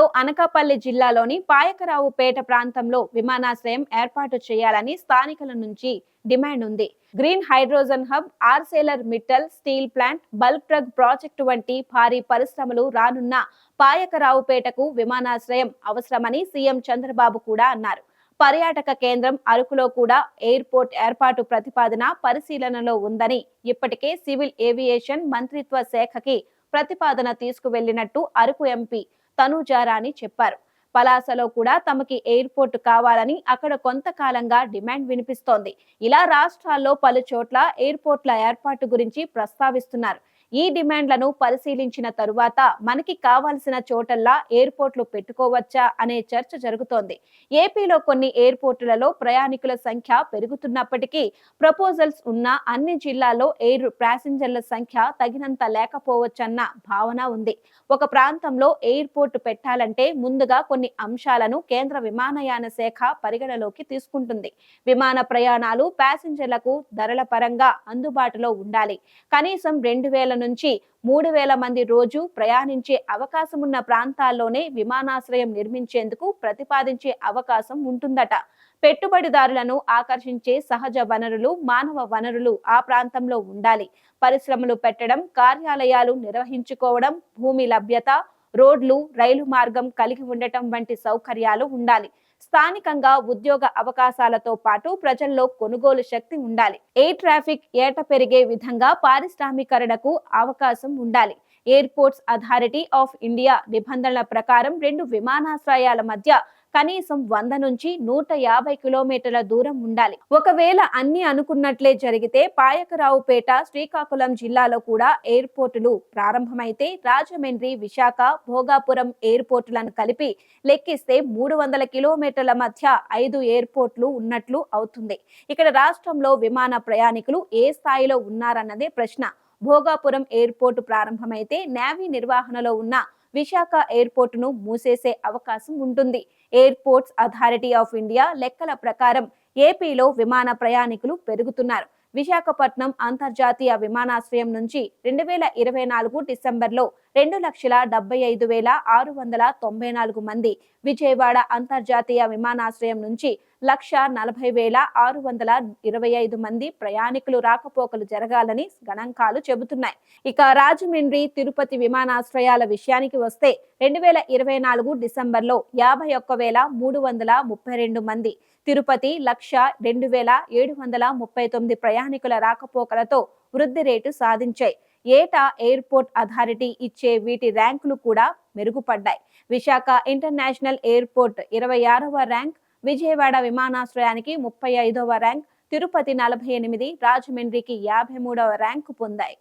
ఏపీలో అనకాపల్లి జిల్లాలోని పాయకరావుపేట ప్రాంతంలో విమానాశ్రయం ఏర్పాటు చేయాలని స్థానికుల నుంచి డిమాండ్ ఉంది. Green hydrogen hub Arcelor Mittal steel plant bulk drug project వంటి భారీ పరిశ్రమలు రానున్న పాయకరావుపేటకు విమానాశ్రయం అవసరమని సీఎం చంద్రబాబు కూడా అన్నారు. పర్యాటక కేంద్రం అరకులో కూడా ఎయిర్పోర్ట్ ఏర్పాటు ప్రతిపాదన పరిశీలనలో ఉందని ఇప్పటికే సివిల్ ఏవియేషన్ మంత్రిత్వ శాఖకి ప్రతిపాదన తీసుకువెళ్ళినట్టు అరకు ఎంపీ తనుజారాని చెప్పారు. పలాసలో కూడా తమకి ఎయిర్పోర్ట్ కావాలని అక్కడ కొంతకాలంగా డిమాండ్ వినిపిస్తోంది. ఇలా రాష్ట్రాల్లో పలు చోట్ల ఎయిర్పోర్ట్ల ఏర్పాటు గురించి ప్రస్తావిస్తున్నారు. ఈ డిమాండ్లను పరిశీలించిన తరువాత మనకి కావాల్సిన చోటల్లా ఎయిర్పోర్ట్లు పెట్టుకోవచ్చా అనే చర్చ జరుగుతోంది. ఏపీలో కొన్ని ఎయిర్పోర్టులలో ప్రయాణికుల సంఖ్య పెరుగుతున్నప్పటికీ ప్రపోజల్స్ ఉన్న అన్ని జిల్లాల్లో ఎయిర్ ప్యాసింజర్ల సంఖ్య తగినంత లేకపోవచ్చన్న భావన ఉంది. ఒక ప్రాంతంలో ఎయిర్పోర్ట్ పెట్టాలంటే ముందుగా కొన్ని అంశాలను కేంద్ర విమానయాన శాఖ పరిగణలోకి తీసుకుంటుంది. విమాన ప్రయాణాలు ప్యాసింజర్లకు ధరల పరంగా అందుబాటులో ఉండాలి. కనీసం రెండు వేల నుంచి మూడు వేల మంది రోజు ప్రయాణించే అవకాశం ఉన్న ప్రాంతాల్లోనే విమానాశ్రయం నిర్మించేందుకు ప్రతిపాదించే అవకాశం ఉంటుందట. పెట్టుబడిదారులను ఆకర్షించే సహజ వనరులు మానవ వనరులు ఆ ప్రాంతంలో ఉండాలి. పరిశ్రమలు పెట్టడం కార్యాలయాలు నిర్వహించుకోవడం భూమి లభ్యత రోడ్లు రైలు మార్గం కలిగి ఉండటం వంటి సౌకర్యాలు ఉండాలి. స్థానికంగా ఉద్యోగ అవకాశాలతో పాటు ప్రజల్లో కొనుగోలు శక్తి ఉండాలి. ఏ ట్రాఫిక్ ఏట పెరిగే విధంగా పారిశ్రామీకరణకు అవకాశం ఉండాలి. ఎయిర్పోర్ట్స్ అథారిటీ ఆఫ్ ఇండియా నిబంధనల ప్రకారం రెండు విమానాశ్రయాల మధ్య కనీసం వంద నుంచి నూట యాభై కిలోమీటర్ల దూరం ఉండాలి. ఒకవేళ అన్ని అనుకున్నట్లే జరిగితే పాయకరావుపేట శ్రీకాకుళం జిల్లాలో కూడా ఎయిర్పోర్టులు ప్రారంభమైతే రాజమండ్రి విశాఖ భోగాపురం ఎయిర్పోర్టులను కలిపి లెక్కిస్తే మూడు వందల కిలోమీటర్ల మధ్య ఐదు ఎయిర్పోర్టులు ఉన్నట్లు అవుతుంది. ఇక్కడ రాష్ట్రంలో విమాన ప్రయాణికులు ఏ స్థాయిలో ఉన్నారన్నదే ప్రశ్న. భోగాపురం ఎయిర్పోర్టు ప్రారంభమైతే నేవీ నిర్వహణలో ఉన్న విశాఖ ఎయిర్పోర్టును మూసేసే అవకాశం ఉంటుంది. ఎయిర్పోర్ట్స్ అథారిటీ ఆఫ్ ఇండియా లెక్కల ప్రకారం ఏపీలో విమాన ప్రయాణికులు పెరుగుతున్నారు. విశాఖపట్నం అంతర్జాతీయ విమానాశ్రయం నుంచి రెండు వేల ఇరవై నాలుగు డిసెంబర్లో రెండు లక్షల డెబ్బై ఐదు వేల ఆరు వందల తొంభై నాలుగు మంది విజయవాడ అంతర్జాతీయ విమానాశ్రయం నుంచి లక్ష నలభై వేల ఆరు వందల ఇరవై ఐదు మంది ప్రయాణికులు రాకపోకలు జరగాలని గణాంకాలు చెబుతున్నాయి. ఇక రాజమండ్రి తిరుపతి విమానాశ్రయాల విషయానికి వస్తే రెండు వేల ఇరవై నాలుగు డిసెంబర్లో యాభై ఒక్క వేల మూడు వందల ముప్పై రెండు మంది తిరుపతి లక్ష రెండు వేల ఏడు వందల ముప్పై తొమ్మిది ప్రయాణ ప్రయాణికుల రాకపోకలతో వృద్ధి రేటు సాధించాయి. ఏటా ఎయిర్పోర్ట్ అథారిటీ ఇచ్చే వీటి ర్యాంకులు కూడా మెరుగుపడ్డాయి. విశాఖ ఇంటర్నేషనల్ ఎయిర్పోర్ట్ ఇరవై ఆరవ ర్యాంక్ విజయవాడ విమానాశ్రయానికి ముప్పై ఐదవ ర్యాంక్ తిరుపతి నలభై ఎనిమిది రాజమండ్రికి యాభై మూడవ ర్యాంకు పొందాయి.